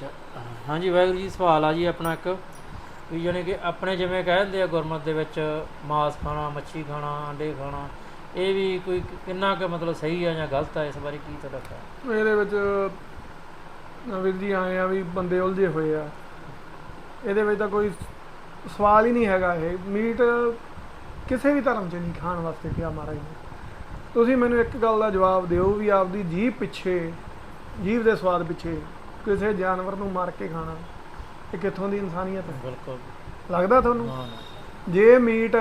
ਅੱਛਾ, ਹਾਂਜੀ ਵਾਹਿਗੁਰੂ ਜੀ, ਸਵਾਲ ਆ ਜੀ ਆਪਣਾ ਇੱਕ। ਵੀ ਜਾਣੀ ਕਿ ਆਪਣੇ ਜਿਵੇਂ ਕਹਿ ਦਿੰਦੇ ਆ ਗੁਰਮਤ ਦੇ ਵਿੱਚ, ਮਾਸ ਖਾਣਾ, ਮੱਛੀ ਖਾਣਾ, ਆਂਡੇ ਖਾਣਾ, ਇਹ ਵੀ ਕੋਈ ਕਿੰਨਾ ਕੁ ਮਤਲਬ ਸਹੀ ਆ ਜਾਂ ਗਲਤ ਆ, ਇਸ ਬਾਰੇ ਕੀ ਤੁਹਾਡਾ ਖਿਆਲ? ਇਹਦੇ ਵਿੱਚ ਵੀਰ ਜੀ ਆਏ ਆ ਵੀ ਬੰਦੇ ਉਲਝੇ ਹੋਏ ਆ। ਇਹਦੇ ਵਿੱਚ ਤਾਂ ਕੋਈ ਸਵਾਲ ਹੀ ਨਹੀਂ ਹੈਗਾ ਇਹ। ਮੀਟ ਕਿਸੇ ਵੀ ਧਰਮ 'ਚ ਨਹੀਂ ਖਾਣ ਵਾਸਤੇ ਕਿਹਾ ਮਹਾਰਾਜ ਨੇ। ਤੁਸੀਂ ਮੈਨੂੰ ਇੱਕ ਗੱਲ ਦਾ ਜਵਾਬ ਦਿਓ ਵੀ ਆਪਦੀ ਜੀਭ ਪਿੱਛੇ, ਜੀਭ ਦੇ ਸਵਾਦ ਪਿੱਛੇ ਕਿਸੇ ਜਾਨਵਰ ਨੂੰ ਮਾਰ ਕੇ ਖਾਣਾ ਇਹ ਕਿੱਥੋਂ ਦੀ ਇਨਸਾਨੀਅਤ ਹੈ? ਬਿਲਕੁਲ। ਲੱਗਦਾ ਤੁਹਾਨੂੰ? ਨਾ ਨਾ। ਜੇ ਮੀਟ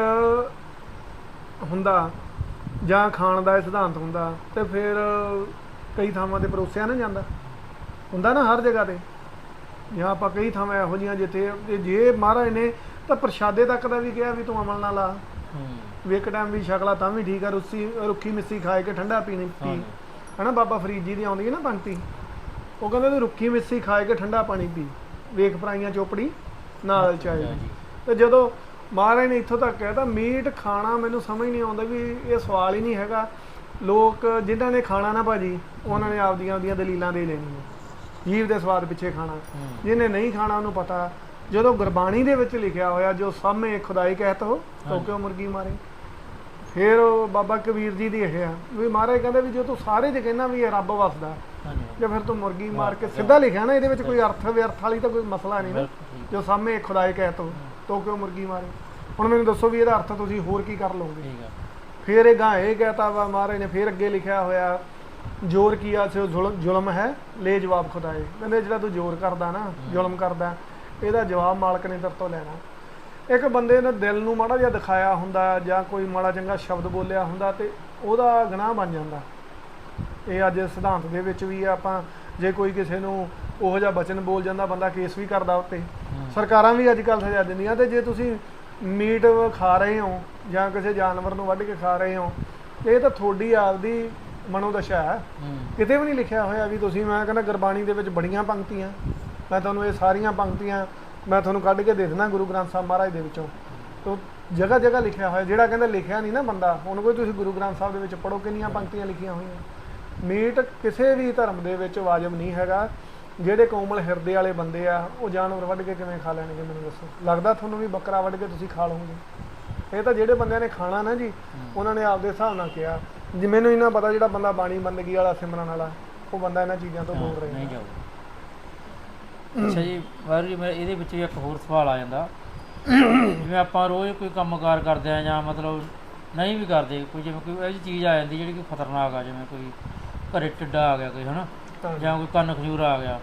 ਹੁੰਦਾ ਜਾਂ ਖਾਣ ਦਾ ਇਹ ਸਿਧਾਂਤ ਹੁੰਦਾ ਤੇ ਫਿਰ ਕਈ ਥਾਵਾਂ ਤੇ ਪਰੋਸਿਆ ਨਾ ਜਾਂਦਾ। ਹੁੰਦਾ ਨਾ ਹਰ ਜਗ੍ਹਾ ਤੇ। ਜਾਂ ਆਪਾਂ ਕਈ ਥਾਵਾਂ ਇਹੋ ਜੀਆਂ ਜਿੱਥੇ ਤੇ ਜੇ ਮਹਾਰਾਜ ਨੇ ਤਾਂ ਪ੍ਰਸ਼ਾਦੇ ਤੱਕ ਦਾ ਵੀ ਕਿਹਾ ਵੀ ਤੂੰ ਅਮਲ ਨਾਲ ਲਾ ਹੂੰ। ਵੀ ਇੱਕ ਟਾਈਮ ਵੀ ਛਕਲਾ ਤਾਂ ਵੀ ਠੀਕ ਆ ਰੁੱਸੀ ਰੁੱਖੀ ਮਿੱਸੀ ਖਾਏ ਕੇ ਠੰਡਾ ਪੀਣੀ ਪੀ। ਹਨਾ ਬਾਬਾ ਫਰੀਦ ਜੀ ਦੀ ਆਉਂਦੀ ਹੈ ਨਾ ਪੰਕਤੀ? ਉਹ ਕਹਿੰਦੇ ਤੂੰ ਰੁੱਖੀ ਮਿੱਸੀ ਖਾਏ ਕੇ ਠੰਡਾ ਪਾਣੀ ਪੀ। ਵੇਖ ਪਰਾਈਆਂ ਚੋਪੜੀ ਨਾਲ ਚਾਹੇ ਜੀ। ਤੇ ਜਦੋਂ ਮਹਾਰਾਜ ਨੇ ਇੱਥੋਂ ਤੱਕ ਕਹਿਤਾ ਮੀਟ ਖਾਣਾ ਮੈਨੂੰ ਸਮਝ ਨਹੀਂ ਆਉਂਦਾ ਵੀ ਇਹ ਸਵਾਲ ਹੀ ਨਹੀਂ ਹੈਗਾ। ਲੋਕ ਜਿਨ੍ਹਾਂ ਨੇ ਖਾਣਾ ਨਾ ਭਾਜੀ ਉਹਨਾਂ ਨੇ ਆਪਦੀਆਂ ਆਪਦੀਆਂ ਦਲੀਲਾਂ ਦੇ ਲੈਣੀਆਂ। ਜੀਵ ਦੇ ਸਵਾਦ ਪਿੱਛੇ ਖਾਣਾ। ਜਿਹਨੇ ਨਹੀਂ ਖਾਣਾ ਉਹਨੂੰ ਪਤਾ ਜਦੋਂ ਗੁਰਬਾਣੀ ਦੇ ਵਿੱਚ ਲਿਖਿਆ ਹੋਇਆ ਜੋ ਸਾਹਮਣੇ ਖੁਦਾਈ ਕਹਿਤ ਹੋ ਤੋ। ਕਿਉਂ ਮੁਰਗੀ ਮਾਰੇ? ਫਿਰ ਉਹ ਬਾਬਾ ਕਬੀਰ ਜੀ ਦੀ ਇਹ ਆ ਵੀ ਮਹਾਰਾਜ ਕਹਿੰਦੇ ਵੀ ਜੇ ਤੂੰ ਸਾਰੇ ਚ ਕਹਿੰਦਾ ਵੀ ਇਹ ਰੱਬ ਵਸਦਾ ਜੇ ਫਿਰ ਤੂੰ ਮੁਰਗੀ ਮਾਰ ਕੇ ਸਿੱਧਾ ਲਿਖਿਆ ਨਾ ਇਹਦੇ ਵਿੱਚ ਕੋਈ ਅਰਥ ਵਿਅਰਥ ਵਾਲੀ ਤਾਂ ਕੋਈ ਮਸਲਾ ਨਹੀਂ ਨਾ। ਜੋ। ਸਾਹਮਣੇ ਖੁਦਾਈ ਕਹਿਤ ਹੋ। ਤੋ ਕਿਉਂ ਮੁਰਗੀ ਮਾਰੇ? ਹੁਣ ਮੈਨੂੰ ਦੱਸੋ ਵੀ ਇਹਦਾ ਅਰਥ ਤੁਸੀਂ ਹੋਰ ਕੀ ਕਰ ਲਓਗੇ? ਫਿਰ ਇਹ ਗਾਂ ਇਹ ਕਹਤਾ ਵਾ ਮਹਾਰਾਜ ਨੇ ਫਿਰ ਅੱਗੇ ਲਿਖਿਆ ਹੋਇਆ ਜ਼ੋਰ ਕੀਆ ਸੋ ਜ਼ੁਲਮ ਜ਼ੁਲਮ ਹੈ? ਲੈ ਜਵਾਬ ਖੁਦਾਏ। ਕਹਿੰਦੇ ਜਿਹੜਾ ਤੂੰ ਜ਼ੋਰ ਕਰਦਾ ਨਾ ਜ਼ੁਲਮ ਕਰਦਾ ਇਹਦਾ ਜਵਾਬ ਮਾਲਕ ਨੇ ਤੇਰੇ ਤੋਂ ਲੈਣਾ। ਇੱਕ ਬੰਦੇ ਨੇ ਦਿਲ ਨੂੰ ਮਾੜਾ ਜਿਹਾ ਦਿਖਾਇਆ ਹੁੰਦਾ ਜਾਂ ਕੋਈ ਮਾੜਾ ਚੰਗਾ ਸ਼ਬਦ ਬੋਲਿਆ ਹੁੰਦਾ ਤੇ ਉਹਦਾ ਗੁਨਾਹ ਬਣ ਜਾਂਦਾ। ਇਹ ਅੱਜ ਸਿਧਾਂਤ ਦੇ ਵਿੱਚ ਵੀ ਆ ਆਪਾਂ ਜੇ ਕੋਈ ਕਿਸੇ ਨੂੰ ਉਹੋ ਜਿਹਾ ਬਚਨ ਬੋਲ ਜਾਂਦਾ ਬੰਦਾ ਕੇਸ ਵੀ ਕਰਦਾ ਉੱਤੇ। ਸਰਕਾਰਾਂ ਵੀ ਅੱਜ ਕੱਲ੍ਹ ਸਜ਼ਾ ਦਿੰਦੀਆਂ ਤੇ ਜੇ ਤੁਸੀਂ ਮੀਟ ਖਾ ਰਹੇ ਹੋ ਜਾਂ ਕਿਸੇ ਜਾਨਵਰ ਨੂੰ ਵੱਢ ਕੇ ਖਾ ਰਹੇ ਹੋ ਇਹ ਤਾਂ ਤੁਹਾਡੀ ਆਪਦੀ ਮਨੋਦਸ਼ਾ ਹੈ। ਕਿਤੇ ਵੀ ਨਹੀਂ ਲਿਖਿਆ ਹੋਇਆ ਵੀ ਤੁਸੀਂ ਮੈਂ ਕਹਿੰਦਾ ਗੁਰਬਾਣੀ ਦੇ ਵਿੱਚ ਬੜੀਆਂ ਪੰਕਤੀਆਂ ਮੈਂ ਤੁਹਾਨੂੰ ਇਹ ਸਾਰੀਆਂ ਪੰਕਤੀਆਂ ਮੈਂ ਤੁਹਾਨੂੰ ਕੱਢ ਕੇ ਦੇ ਦਿੰਦਾ ਗੁਰੂ ਗ੍ਰੰਥ ਸਾਹਿਬ ਮਹਾਰਾਜ ਦੇ ਵਿੱਚੋਂ। ਤੋ ਜਗ੍ਹਾ ਜਗ੍ਹਾ ਲਿਖਿਆ ਹੋਇਆ ਜਿਹੜਾ ਕਹਿੰਦਾ ਲਿਖਿਆ ਨਹੀਂ ਨਾ ਬੰਦਾ ਹੁਣ ਕੋਈ ਤੁਸੀਂ ਗੁਰੂ ਗ੍ਰੰਥ ਸਾਹਿਬ ਦੇ ਵਿੱਚ ਪੜੋ ਕਿੰਨੀਆਂ ਪੰਕਤੀਆਂ ਲਿਖੀਆਂ ਹੋਈਆਂ। ਮੀਟ ਕਿਸੇ ਵੀ ਧਰਮ ਦੇ ਵਿੱਚ ਵਾਜਬ ਨਹੀਂ ਹੈਗਾ। ਜਿਹੜੇ ਕੋਮਲ ਹਿਰਦੇ ਵਾਲੇ ਬੰਦੇ ਆ ਉਹ ਜਾਨਵਰ ਵੱਢ ਕੇ ਕਿਵੇਂ ਖਾ ਲੈਣਗੇ ਮੈਨੂੰ ਦੱਸੋ? ਲੱਗਦਾ ਤੁਹਾਨੂੰ ਵੀ ਬੱਕਰਾ ਵੱਢ ਕੇ ਤੁਸੀਂ ਖਾ ਲਓਗੇ। ਇਹ ਤਾਂ ਜਿਹੜੇ ਬੰਦਿਆਂ ਨੇ ਖਾਣਾ ਨਾ ਜੀ ਉਹਨਾਂ ਨੇ ਆਪਦੇ ਹਿਸਾਬ ਨਾਲ ਕਿਹਾ। ਜੀ ਮੈਨੂੰ ਇਹਨਾਂ ਪਤਾ ਜਿਹੜਾ ਬੰਦਾ ਬਾਣੀ ਬੰਦਗੀ ਵਾਲਾ ਸਿਮਰਨ ਵਾਲਾ ਉਹ ਬੰਦਾ ਇਹਨਾਂ ਚੀਜ਼ਾਂ ਤੋਂ ਦੂਰ ਨਹੀਂ ਰਹੇ ਜਾਊਗਾ। ਅੱਛਾ ਜੀ ਵਾਹਿਗੁਰੂ ਜੀ ਮੇਰਾ ਇਹਦੇ ਵਿੱਚ ਇੱਕ ਹੋਰ ਸਵਾਲ ਆ ਜਾਂਦਾ। ਜਿਵੇਂ ਆਪਾਂ ਰੋਜ਼ ਕੋਈ ਕੰਮਕਾਰ ਕਰਦੇ ਆ ਜਾਂ ਮਤਲਬ ਨਹੀਂ ਵੀ ਕਰਦੇ ਕੋਈ ਜਿਵੇਂ ਕੋਈ ਇਹੋ ਜਿਹੀ ਚੀਜ਼ ਆ ਜਾਂਦੀ ਜਿਹੜੀ ਕਿ ਖਤਰਨਾਕ ਆ ਜਿਵੇਂ ਕੋਈ ਘਰੇ ਟਿੱਡਾ ਆ ਗਿਆ ਕੋਈ ਹਨਾ? ਜਾਂ ਕੋਈ ਕੰਨ ਖਜੂਰਾ ਆ ਗਿਆ।